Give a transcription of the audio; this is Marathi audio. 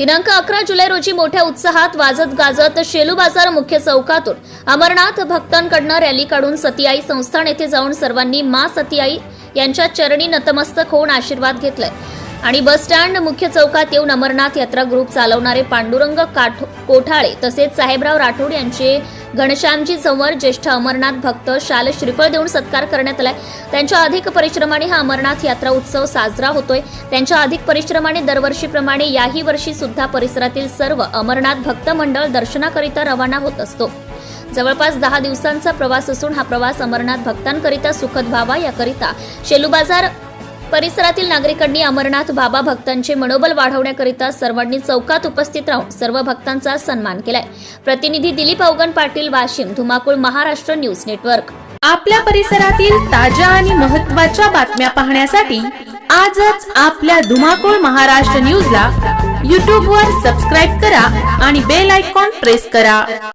दिनांक अकरा जुलै रोजी मोठ्या उत्साहात वाजत गाजत शेलू बाजार मुख्य चौकातून अमरनाथ भक्तांकडनं रॅली काढून सतीआई संस्थान येथे जाऊन सर्वांनी मा सतीआई यांच्या चरणी नतमस्तक होऊन आशीर्वाद घेतलाय. आणि बस स्टँड मुख्य चौकात येऊन अमरनाथ यात्रा ग्रुप चालवणारे पांडुरंग काठ कोठाळे तसेच साहेबराव राठोड यांचे घनश्यामजी संवर ज्येष्ठ अमरनाथ भक्त शाल श्रीफळ देऊन सत्कार करण्यात आलाय. त्यांच्या अधिक परिश्रमाने हा अमरनाथ यात्रा उत्सव साजरा होतोय. त्यांच्या अधिक परिश्रमाने दरवर्षीप्रमाणे याही वर्षी सुद्धा परिसरातील सर्व अमरनाथ भक्त मंडळ दर्शनाकरिता रवाना होत असतो. जवळपास दहा दिवसांचा प्रवास असून हा प्रवास अमरनाथ भक्तांकरिता सुखद व्हावा याकरिता शेलू बाजार परिसरातील नागरिकांनी अमरनाथ बाबा भक्तांचे मनोबल वाढवण्याकरिता सर्वांनी चौकात उपस्थित राहून सर्व भक्तांचा सन्मान केलाय. प्रतिनिधी दिलीप अवगण पाटील वाशिम धुमाकूळ महाराष्ट्र न्यूज नेटवर्क. आपल्या परिसरातील ताज्या आणि महत्त्वाच्या बातम्या पाहण्यासाठी आजच आपल्या धुमाकूळ महाराष्ट्र न्यूजला यूट्यूबवर सबस्क्राईब करा आणि बेल आयकॉन प्रेस करा.